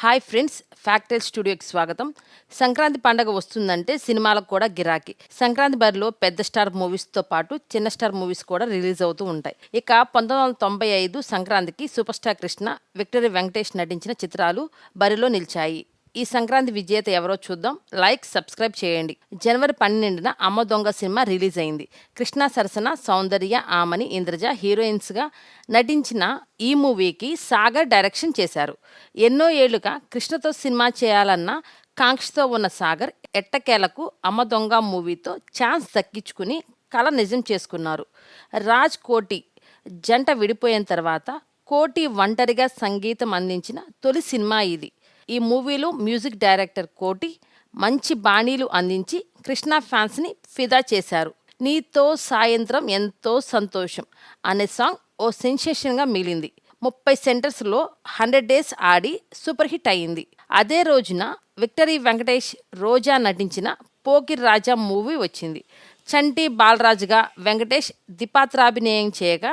Hi friends factory స్టూడియోకి స్వాగతం. సంక్రాంతి పండగ వస్తుందంటే సినిమాలకు కూడా గిరాకీ. సంక్రాంతి బరిలో పెద్ద స్టార్ మూవీస్తో పాటు చిన్న స్టార్ మూవీస్ కూడా రిలీజ్ అవుతూ ఉంటాయి. ఇక పంతొమ్మిది వందల తొంభై ఐదు సంక్రాంతికి super star Krishna victory Venkatesh నటించిన చిత్రాలు బరిలో నిలిచాయి. ఈ సంక్రాంతి విజేత ఎవరో చూద్దాం. లైక్ సబ్స్క్రైబ్ చేయండి. జనవరి పన్నెండున అమ్మ దొంగ సినిమా రిలీజ్ అయింది. కృష్ణ సరసన సౌందర్య ఆమని ఇంద్రజ హీరోయిన్స్గా నటించిన ఈ మూవీకి సాగర్ డైరెక్షన్ చేశారు. ఎన్నో ఏళ్ళుగా కృష్ణతో సినిమా చేయాలన్న కాంక్షతో ఉన్న సాగర్ ఎట్టకేలకు అమ్మ దొంగ మూవీతో ఛాన్స్ దక్కించుకుని కళ నిజం చేసుకున్నారు. రాజ్ కోటి జంట విడిపోయిన తర్వాత కోటి ఒంటరిగా సంగీతం అందించిన తొలి సినిమా ఇది. ఈ మూవీలో మ్యూజిక్ డైరెక్టర్ కోటి మంచి బాణీలు అందించి కృష్ణ ఫ్యాన్స్ని ఫిదా చేశారు. నీతో సాయంత్రం ఎంతో సంతోషం అనే సాంగ్ ఓ సెన్సేషన్గా మిగిలింది. ముప్పై సెంటర్స్లో హండ్రెడ్ డేస్ ఆడి సూపర్ హిట్ అయింది అదే రోజున విక్టరీ వెంకటేష్ రోజా నటించిన పోకిర్ రాజా మూవీ వచ్చింది. చంటి బాలరాజుగా వెంకటేష్ ద్విపాత్రాభినయం చేయగా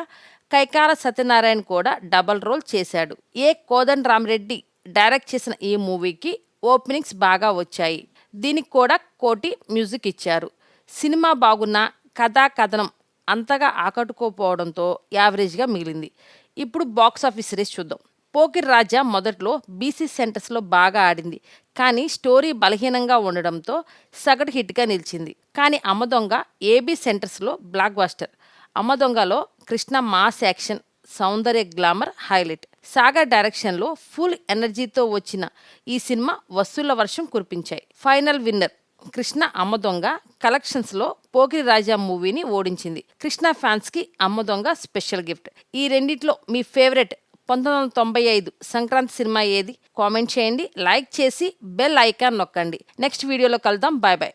కైకాల సత్యనారాయణ కూడా డబల్ రోల్ చేశాడు. ఏ కోదన్ రామరెడ్డి డైరెక్ట్ చేసిన ఈ మూవీకి ఓపెనింగ్స్ బాగా వచ్చాయి. దీనికి కూడా కోటి మ్యూజిక్ ఇచ్చారు. సినిమా బాగున్న కథా కథనం అంతగా ఆకట్టుకోపోవడంతో యావరేజ్గా మిగిలింది. ఇప్పుడు బాక్స్ ఆఫీస్ రేస్ చూద్దాం. పోకిర్ రాజా మొదట్లో బీసీ సెంటర్స్లో బాగా ఆడింది. కానీ స్టోరీ బలహీనంగా ఉండడంతో సగటు హిట్గా నిలిచింది. కానీ అమ్మదొంగ ఏబీ సెంటర్స్లో blockbuster. అమ్మదొంగలో Krishna mass action Soundarya glamour highlight. Sagar డైరెక్షన్లో ఫుల్ ఎనర్జీతో వచ్చిన ఈ సినిమా వసూళ్ళ వర్షం కురిపించాయి. ఫైనల్ విన్నర్ కృష్ణ అమ్మ దొంగ కలెక్షన్స్లో పోకిరి రాజా మూవీని ఓడించింది. కృష్ణ ఫ్యాన్స్కి అమ్మ దొంగ స్పెషల్ గిఫ్ట్. ఈ రెండిట్లో మీ ఫేవరెట్ పంతొమ్మిది వందల తొంభై ఐదు సంక్రాంతి సినిమా ఏది? కామెంట్ చేయండి లైక్ చేసి బెల్ ఐకాన్ నొక్కండి. నెక్స్ట్ వీడియోలో కలుద్దాం. Bye bye.